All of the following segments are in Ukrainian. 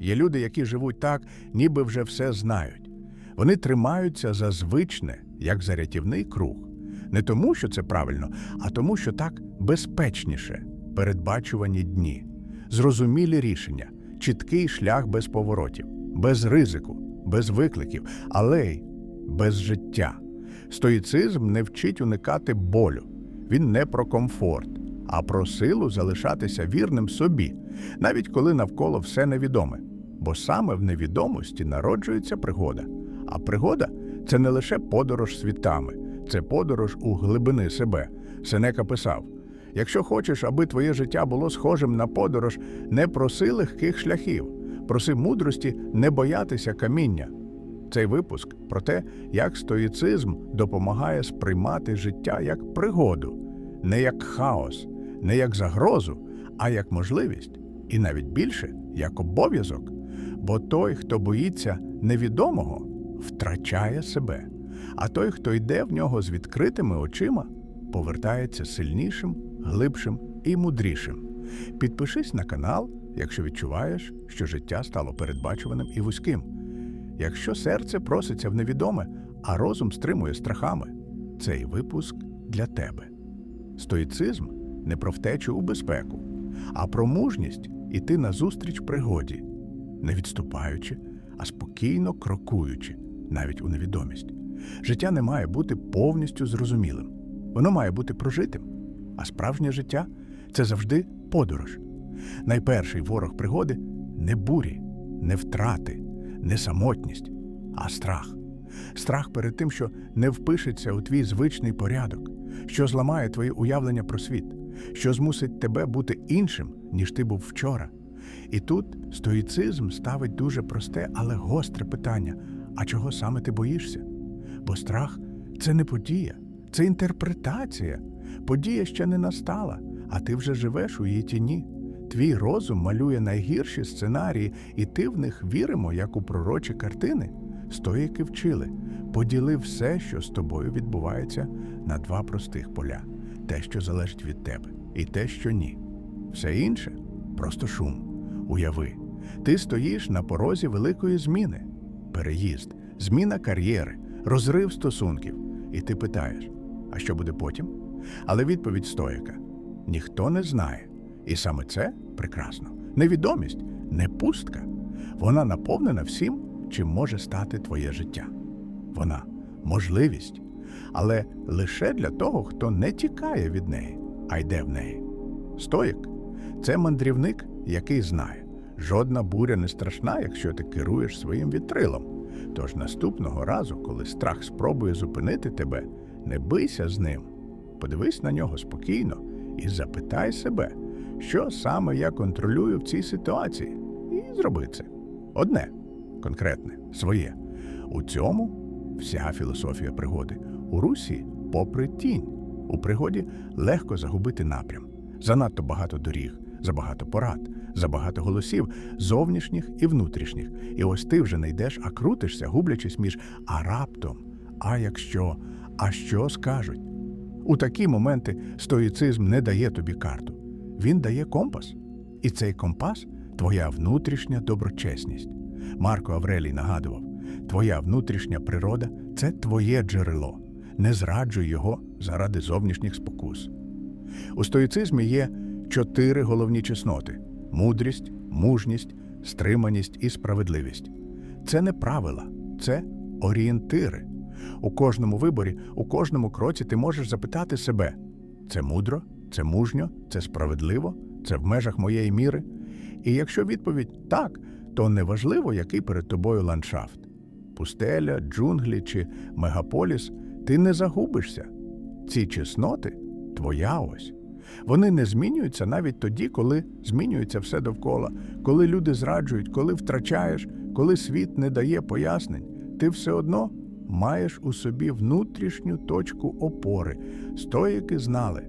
Є люди, які живуть так, ніби вже все знають. Вони тримаються за звичне, як за рятівний круг. Не тому, що це правильно, а тому, що так безпечніше передбачувані дні, зрозумілі рішення, чіткий шлях без поворотів, без ризику, без викликів, але й без життя. Стоїцизм не вчить уникати болю. Він не про комфорт, а про силу залишатися вірним собі, навіть коли навколо все невідоме. Бо саме в невідомості народжується пригода. А пригода це не лише подорож світами, це подорож у глибини себе. Сенека писав: якщо хочеш, аби твоє життя було схожим на подорож, не проси легких шляхів, проси мудрості не боятися каміння. Цей випуск про те, як стоїцизм допомагає сприймати життя як пригоду, не як хаос, не як загрозу, а як можливість, і навіть більше як обов'язок. Бо той, хто боїться невідомого, втрачає себе, а той, хто йде в нього з відкритими очима, повертається сильнішим, глибшим і мудрішим. Підпишись на канал, якщо відчуваєш, що життя стало передбачуваним і вузьким. Якщо серце проситься в невідоме, а розум стримує страхами, цей випуск для тебе. Стоїцизм не про втечу у безпеку, а про мужність іти назустріч пригоді, не відступаючи, а спокійно крокуючи, навіть у невідомість. Життя не має бути повністю зрозумілим, воно має бути прожитим. А справжнє життя це завжди подорож. Найперший ворог пригоди не бурі, не втрати, не самотність, а страх. Страх перед тим, що не впишеться у твій звичний порядок, що зламає твоє уявлення про світ, що змусить тебе бути іншим, ніж ти був вчора. І тут стоїцизм ставить дуже просте, але гостре питання: а чого саме ти боїшся? Бо страх це не подія, це інтерпретація. Подія ще не настала, а ти вже живеш у її тіні. Твій розум малює найгірші сценарії, і ти в них віримо, як у пророчі картини. Стоїки вчили, поділи все, що з тобою відбувається, на два простих поля: те, що залежить від тебе, і те, що ні. Все інше просто шум. Уяви, ти стоїш на порозі великої зміни, переїзд, зміна кар'єри, розрив стосунків, і ти питаєш, а що буде потім? Але відповідь стоїка ніхто не знає. І саме це прекрасно. Невідомість, не пустка. Вона наповнена всім, чим може стати твоє життя. Вона можливість, але лише для того, хто не тікає від неї, а йде в неї. Стоїк це мандрівник, який знає, жодна буря не страшна, якщо ти керуєш своїм вітрилом. Тож наступного разу, коли страх спробує зупинити тебе, не бийся з ним. Подивись на нього спокійно і запитай себе, що саме я контролюю в цій ситуації, і зроби це. Одне, конкретне, своє. У цьому вся філософія пригоди. У русі попри тінь. У пригоді легко загубити напрям. Занадто багато доріг, забагато порад, забагато голосів, зовнішніх і внутрішніх. І ось ти вже не йдеш, а крутишся, гублячись між а раптом, а якщо, а що скажуть. У такі моменти стоїцизм не дає тобі карту. Він дає компас. І цей компас твоя внутрішня доброчесність. Марко Аврелій нагадував: твоя внутрішня природа це твоє джерело. Не зраджуй його заради зовнішніх спокус. У стоїцизмі є чотири головні чесноти: мудрість, мужність, стриманість і справедливість. Це не правила, це орієнтири. У кожному виборі, у кожному кроці ти можеш запитати себе: це мудро, це мужньо, це справедливо, це в межах моєї міри. І якщо відповідь так, то неважливо, який перед тобою ландшафт пустеля, джунглі чи мегаполіс, ти не загубишся. Ці чесноти твоя ось. Вони не змінюються навіть тоді, коли змінюється все довкола, коли люди зраджують, коли втрачаєш, коли світ не дає пояснень. Ти все одно маєш у собі внутрішню точку опори. Стоїки знали,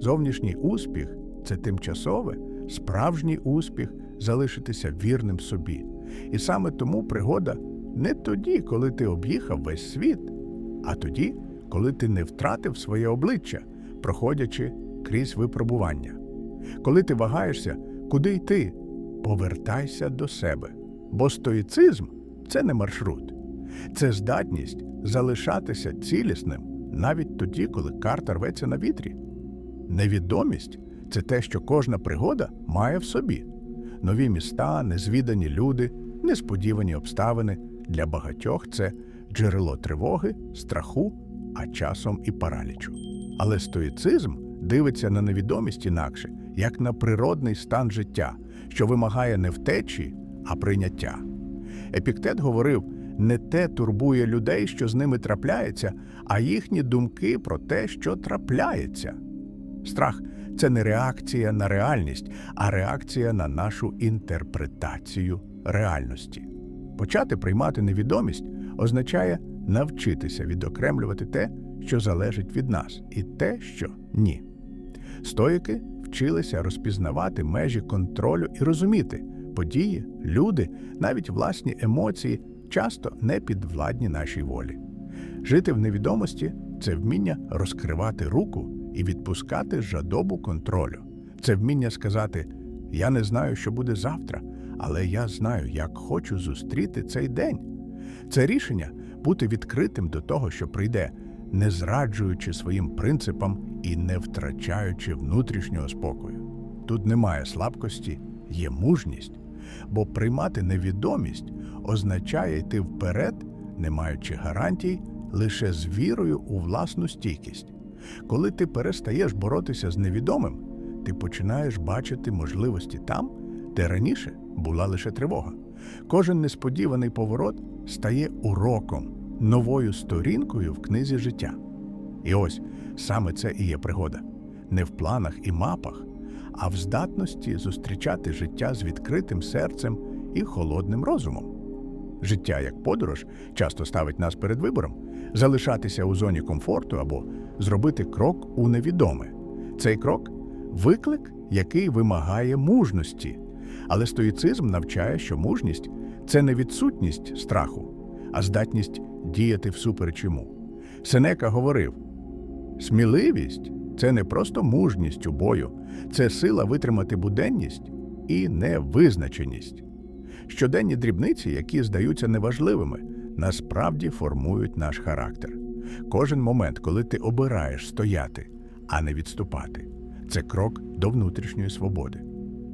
зовнішній успіх це тимчасове, справжній успіх залишитися вірним собі. І саме тому пригода не тоді, коли ти об'їхав весь світ, а тоді, коли ти не втратив своє обличчя, проходячи крізь випробування. Коли ти вагаєшся, куди йти, повертайся до себе. Бо стоїцизм це не маршрут, це здатність залишатися цілісним навіть тоді, коли карта рветься на вітрі. Невідомість це те, що кожна пригода має в собі. Нові міста, незвідані люди, несподівані обставини. Для багатьох це джерело тривоги, страху, а часом і паралічу. Але стоїцизм дивиться на невідомість інакше, як на природний стан життя, що вимагає не втечі, а прийняття. Епіктет говорив: не те турбує людей, що з ними трапляється, а їхні думки про те, що трапляється. Страх це не реакція на реальність, а реакція на нашу інтерпретацію реальності. Почати приймати невідомість означає навчитися відокремлювати те, що залежить від нас, і те, що ні. Стоїки вчилися розпізнавати межі контролю і розуміти, події, люди, навіть власні емоції часто не підвладні нашій волі. Жити в невідомості це вміння розкривати руку і відпускати жадобу контролю. Це вміння сказати: Я не знаю, що буде завтра, але я знаю, як хочу зустріти цей день. Це рішення бути відкритим до того, що прийде, не зраджуючи своїм принципам і не втрачаючи внутрішнього спокою. Тут немає слабкості, є мужність, бо приймати невідомість означає йти вперед, не маючи гарантій, лише з вірою у власну стійкість. Коли ти перестаєш боротися з невідомим, ти починаєш бачити можливості там, де раніше була лише тривога. Кожен несподіваний поворот стає уроком, новою сторінкою в книзі життя. І ось саме це і є пригода не в планах і мапах, а в здатності зустрічати життя з відкритим серцем і холодним розумом. Життя як подорож часто ставить нас перед вибором залишатися у зоні комфорту або зробити крок у невідоме. Цей крок виклик, який вимагає мужності. Але стоїцизм навчає, що мужність це не відсутність страху, а здатність діяти всупереч йому. Сенека говорив: сміливість це не просто мужність у бою, це сила витримати буденність і невизначеність. Щоденні дрібниці, які здаються неважливими, насправді формують наш характер. Кожен момент, коли ти обираєш стояти, а не відступати, це крок до внутрішньої свободи.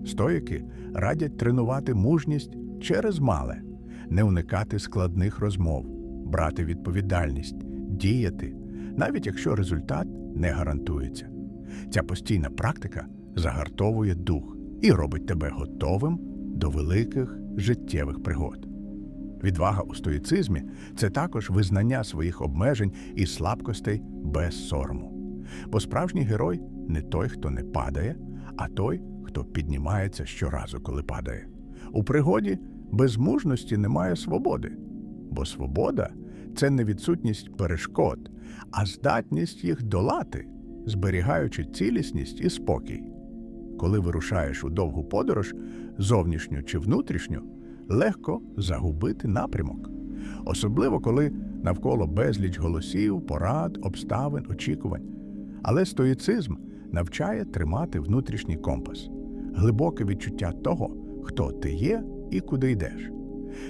Стоїки радять тренувати мужність через мале, не уникати складних розмов, брати відповідальність, діяти, навіть якщо результат не гарантується. Ця постійна практика загартовує дух і робить тебе готовим до великих життєвих пригод. Відвага у стоїцизмі це також визнання своїх обмежень і слабкостей без сорому. Бо справжній герой не той, хто не падає, а той, хто піднімається щоразу, коли падає. У пригоді без мужності немає свободи, бо свобода це не відсутність перешкод, а здатність їх долати, зберігаючи цілісність і спокій. Коли вирушаєш у довгу подорож, зовнішню чи внутрішню, легко загубити напрямок. Особливо, коли навколо безліч голосів, порад, обставин, очікувань. Але стоїцизм навчає тримати внутрішній компас, глибоке відчуття того, хто ти є і куди йдеш.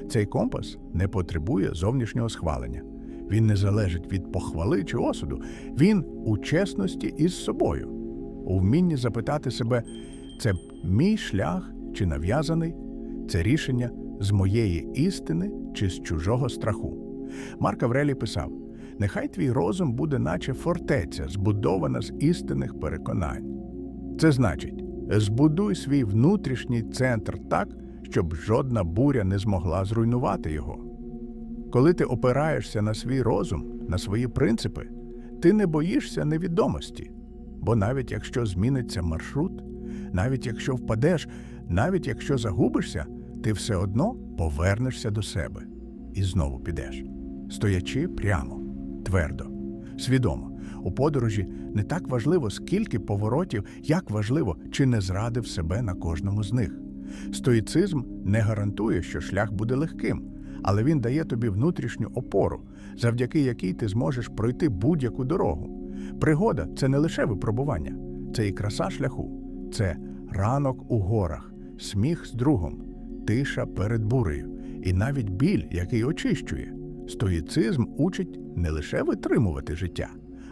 Цей компас не потребує зовнішнього схвалення. Він не залежить від похвали чи осуду. Він у чесності із собою, у вмінні запитати себе, це мій шлях чи нав'язаний, це рішення з моєї істини чи з чужого страху. Марк Аврелій писав: Нехай твій розум буде, наче фортеця, збудована з істинних переконань. Це значить, збудуй свій внутрішній центр так, щоб жодна буря не змогла зруйнувати його. Коли ти опираєшся на свій розум, на свої принципи, ти не боїшся невідомості. Бо навіть якщо зміниться маршрут, навіть якщо впадеш, навіть якщо загубишся, ти все одно повернешся до себе і знову підеш, стоячи прямо, твердо, свідомо. У подорожі не так важливо, скільки поворотів, як важливо, чи не зрадив себе на кожному з них. Стоїцизм не гарантує, що шлях буде легким, але він дає тобі внутрішню опору, завдяки якій ти зможеш пройти будь-яку дорогу. Пригода це не лише випробування, це і краса шляху, це ранок у горах, сміх з другом, тиша перед бурею, і навіть біль, який очищує. Стоїцизм учить не лише витримувати життя,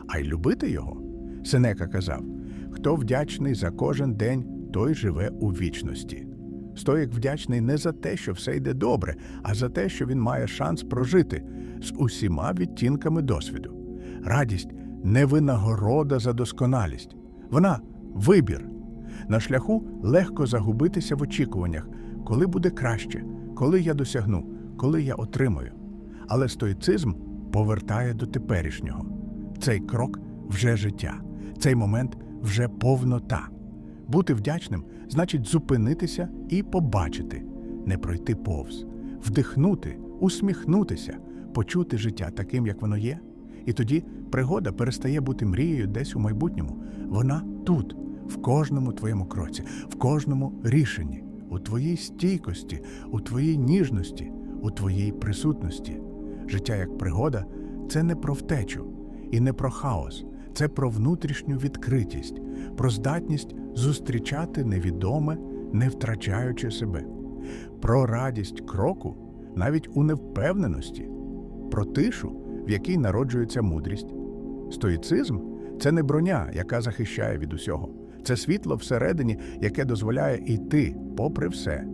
а й любити його. Сенека казав: хто вдячний за кожен день, той живе у вічності. Стоїк вдячний не за те, що все йде добре, а за те, що він має шанс прожити з усіма відтінками досвіду. Радість не винагорода за досконалість, вона вибір. На шляху легко загубитися в очікуваннях, коли буде краще, коли я досягну, коли я отримаю. Але стоїцизм повертає до теперішнього. Цей крок вже життя, цей момент вже повнота. Бути вдячним значить зупинитися і побачити, не пройти повз, вдихнути, усміхнутися, почути життя таким, як воно є. І тоді пригода перестає бути мрією десь у майбутньому. Вона тут, в кожному твоєму кроці, в кожному рішенні, у твоїй стійкості, у твоїй ніжності, у твоїй присутності. Життя як пригода це не про втечу і не про хаос, це про внутрішню відкритість, про здатність зустрічати невідоме, не втрачаючи себе, про радість кроку навіть у невпевненості, про тишу, в якій народжується мудрість. Стоїцизм це не броня, яка захищає від усього. Це світло всередині, яке дозволяє йти попри все.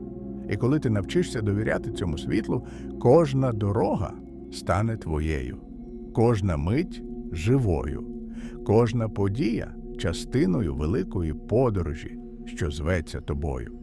І коли ти навчишся довіряти цьому світлу, кожна дорога стане твоєю, кожна мить живою, кожна подія частиною великої подорожі, що зветься тобою.